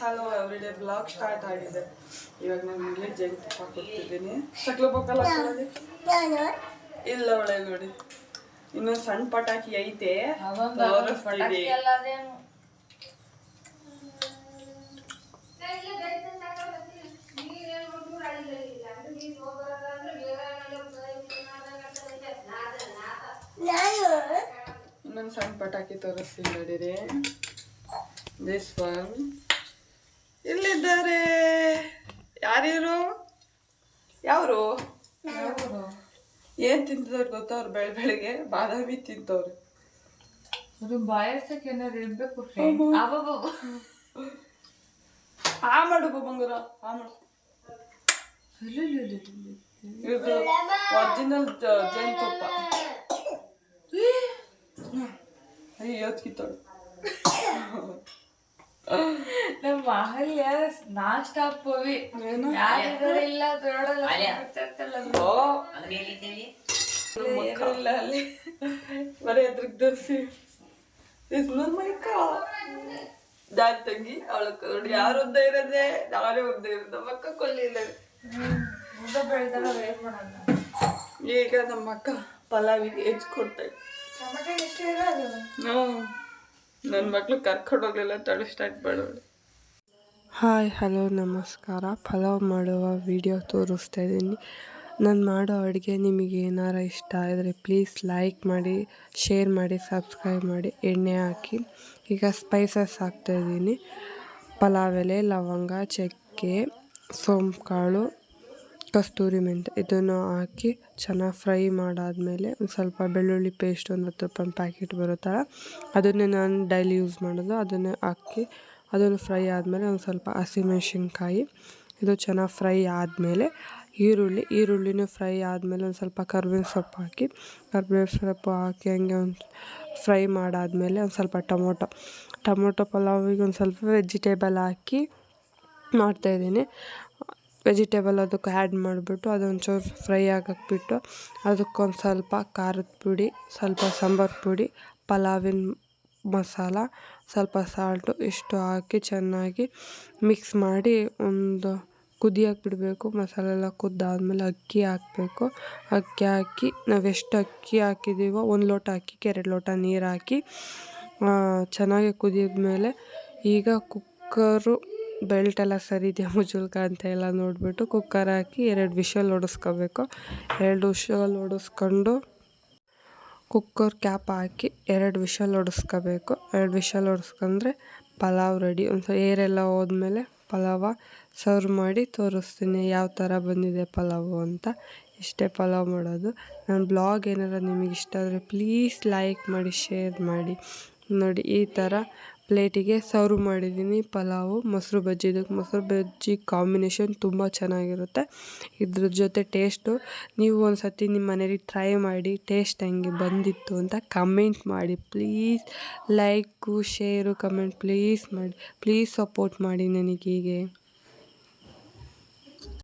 Hello everyday blog start ಆಗಿದೆ. ಇವಾಗ ನಾನು ಇಲ್ಲಿ ಜೇನುತುಪ್ಪ ಕೊಡ್ತಿದ್ದೀನಿ ಸಕ್ಲ ಬಕ್ಕಲ್ಲ ಇಲ್ಲ ಒಳಗೆ ನೋಡಿ. ಇನ್ನೊಂದು ಸಣ್ಣ ಪಟಾಕಿ ಐತೆ. ಇನ್ನೊಂದು ಸಣ್ಣ ಪಟಾಕಿ ತೋರಿಸ್ತೀನಿ ನೋಡಿರಿ. ದಿಸ್ ಒನ್ ಇಲ್ಲಿದ್ದಾರೆ ಯಾರ್ಯಾರು? ಯಾರು ಏನ್ ತಿಂತಿದವ್ರು ಗೊತ್ತವ್ರು ಬೆಳ ಬೆಳಿಗ್ಗೆ? ಬಾದಾಮಿ ತಿಂತವ್ರು. ಅದು ಬಾಯರ್ಸಕ್ಕೆ ಏನಾದ್ರು ಇರ್ಬೇಕು. ಆ ಮಾಡು ಬಂಗಾರ ಆ ಮಾಡು. ಇದು ಒರಿಜಿನಲ್ ಜೇನುತುಪ್ಪ. ಅಯ್ಯೋ ಕಿತ್ತೋಳು ನಮ್ಮ ಮಹಲ್ಯ ನಾನ್ ಸ್ಟಾಪ್ ಹೋಗಿ ಇಲ್ಲ ಏನೂ ಇಲ್ಲ ಅಲ್ಲಿ? ಬರೀ ಅದ್ರಿಗೆ ದರ್ಸಿ ನನ್ನ ಮೈಕ ದಾರಿ ತಂಗಿ ಅವಳ ನೋಡಿ ಯಾರು ಉದ್ದ ಇರೋದೆ ನಾನೇ ಉದ್ದ ಇರೋದು. ಮಕ್ಕ ಕೊಲ್ಲಿಲ್ಲ ಉದ್ದ ಬೆಳೆದಾಗ ವೇಟ್ ಮಾಡಲ್ಲ ಈಗ ನಮ್ಮ ಅಕ್ಕ ಪಲಾವಿಗೆ ಹೆಚ್ ಕೊಡ್ತಾ ಟೊಮೆಟೊ ಎಷ್ಟು ಇರೋದು? ಹ್ಞೂ ನನ್ನ ಮಗಳು ಹೋಗ್ಲಿಲ್ಲ ತಡ ಸ್ಟಾರ್ಟ್ ಮಾಡೋಣ ಹಾಯ್, ಹಲೋ, ನಮಸ್ಕಾರ. ಪಲಾವ್ ಮಾಡುವ ವಿಡಿಯೋ ತೋರಿಸ್ತಾ ಇದ್ದೀನಿ. ನಾನು ಮಾಡೋ ಅಡುಗೆ ನಿಮಗೆ ಏನಾರ ಇಷ್ಟ ಆದರೆ ಪ್ಲೀಸ್ ಲೈಕ್ ಮಾಡಿ ಶೇರ್ ಮಾಡಿ ಸಬ್ಸ್ಕ್ರೈಬ್ ಮಾಡಿ, ಎಣ್ಣೆ ಹಾಕಿ. ಈಗ ಸ್ಪೈಸಸ್ ಹಾಕ್ತಾಯಿದ್ದೀನಿ ಪಲಾವ್ ಎಲೆ, ಲವಂಗ, ಚಕ್ಕೆ, ಸೋಂಪು, ಕಾಳು ಕಸ್ತೂರಿ ಮೆಂತ್ಯ ಇದನ್ನು ಹಾಕಿ ಚೆನ್ನಾಗಿ ಫ್ರೈ ಮಾಡಾದಮೇಲೆ ಒಂದು ಸ್ವಲ್ಪ ಬೆಳ್ಳುಳ್ಳಿ ಪೇಸ್ಟ್ ಒಂದು ಹತ್ತು ರೂಪಾಯಿ ಪ್ಯಾಕೆಟ್ ಬರುತ್ತಲ್ಲ ಅದನ್ನೇ ನಾನು ಡೈಲಿ ಯೂಸ್ ಮಾಡೋದು. ಅದನ್ನೇ ಹಾಕಿ ಅದನ್ನು ಫ್ರೈ ಆದಮೇಲೆ ಒಂದು ಸ್ವಲ್ಪ ಹಸಿಮೆಣ್ಸಿನ್ಕಾಯಿ ಇದು ಚೆನ್ನಾಗಿ ಫ್ರೈ ಆದಮೇಲೆ ಈರುಳ್ಳಿ. ಈರುಳ್ಳಿನೂ ಫ್ರೈ ಆದಮೇಲೆ ಒಂದು ಸ್ವಲ್ಪ ಕರ್ಬೇವಿನ ಸೊಪ್ಪು ಹಾಕಿ. ಕರ್ಬೇವಿನ ಸೊಪ್ಪು ಹಾಕಿ ಹಂಗೆ ಒಂದು ಫ್ರೈ ಮಾಡಾದಮೇಲೆ ಒಂದು ಸ್ವಲ್ಪ ಟೊಮೊಟೊ. ಟೊಮೊಟೊ ಪಲಾವಿಗೆ ಒಂದು ಸ್ವಲ್ಪ ವೆಜಿಟೇಬಲ್ ಹಾಕಿ ಮಾಡ್ತಾಯಿದ್ದೀನಿ ವೆಜಿಟೇಬಲ್ ಅದಕ್ಕೆ ಆ್ಯಡ್ ಮಾಡಿಬಿಟ್ಟು ಅದೊಂಚೂರು ಫ್ರೈ ಆಗಕ್ಕೆ ಅದಕ್ಕೊಂದು ಸ್ವಲ್ಪ ಖಾರದ ಪುಡಿ, ಸ್ವಲ್ಪ ಸಾಂಬಾರು ಪುಡಿ, ಪಲಾವಿನ ಮಸಾಲ, ಸ್ವಲ್ಪ ಸಾಲ್ಟು ಇಷ್ಟು ಹಾಕಿ ಚೆನ್ನಾಗಿ ಮಿಕ್ಸ್ ಮಾಡಿ ಒಂದು ಕುದಿಯಕ್ಕೆ ಬಿಡಬೇಕು ಮಸಾಲೆ ಎಲ್ಲ ಕುದ್ದಾದ್ಮೇಲೆ ಅಕ್ಕಿ ಹಾಕಬೇಕು. ಅಕ್ಕಿ ಹಾಕಿ ನಾವು ಎಷ್ಟು ಅಕ್ಕಿ ಹಾಕಿದ್ದೀವೋ ಒಂದು ಲೋಟ ಅಕ್ಕಿಗೆ ಎರಡು ಲೋಟ ನೀರು ಹಾಕಿ ಚೆನ್ನಾಗಿ ಕುದಿದ್ಮೇಲೆ ಈಗ ಕುಕ್ಕರು ಬೆಲ್ಟ್ ಎಲ್ಲ ಸರಿ ಇದೆಯಾ ಮುಜುಲ್ಕ ಅಂತ ಎಲ್ಲ ನೋಡಿಬಿಟ್ಟು ಕುಕ್ಕರ್ ಹಾಕಿ ಎರಡು ವಿಷಲ್ ಹೊಡೆಸ್ಕೋಬೇಕು ಎರಡು ವಿಷಲ್ ಹೊಡೆಸ್ಕೊಂಡು ಕುಕ್ಕರ್ ಕ್ಯಾಪ್ ಹಾಕಿ ಎರಡು ವಿಷಲ್ ಹೊಡೆಸ್ಕೋಬೇಕು ಎರಡು ವಿಷಲ್ ಹೊಡೆಸ್ಕೊಂಡ್ರೆ ಪಲಾವ್ ರೆಡಿ. ಒಂದು ಏರೆಲ್ಲ ಹೋದ್ಮೇಲೆ ಪಲಾವ ಸರ್ವ್ ಮಾಡಿ ತೋರಿಸ್ತೀನಿ ಯಾವ ಥರ ಬಂದಿದೆ ಪಲಾವು ಅಂತ. ಇಷ್ಟೇ ಪಲಾವ್ ಮಾಡೋದು. ನನ್ನ ಬ್ಲಾಗ್ ಏನಾರ ನಿಮಗೆ ಇಷ್ಟ ಆದರೆ ಪ್ಲೀಸ್ ಲೈಕ್ ಮಾಡಿ ಶೇರ್ ಮಾಡಿ. ನೋಡಿ, ಈ ಥರ ಪ್ಲೇಟಿಗೆ ಸರ್ವ್ ಮಾಡಿದ್ದೀನಿ, ಪಲಾವು, ಮೊಸರು ಬಜ್ಜಿ. ಇದಕ್ಕೆ ಮೊಸರು ಬಜ್ಜಿ ಕಾಂಬಿನೇಷನ್ ತುಂಬ ಚೆನ್ನಾಗಿರುತ್ತೆ. ಇದ್ರ ಜೊತೆ ಟೇಸ್ಟು, ನೀವು ಒಂದು ಸತಿ ನಿಮ್ಮ ಮನೇಲಿ ಟ್ರೈ ಮಾಡಿ, ಟೇಸ್ಟ್ ಹೆಂಗೆ ಬಂದಿತ್ತು ಅಂತ ಕಮೆಂಟ್ ಮಾಡಿ. Please like, share, comment please ಮಾಡಿ, ಪ್ಲೀಸ್ ಸಪೋರ್ಟ್ ಮಾಡಿ ನನಗೀಗೆ.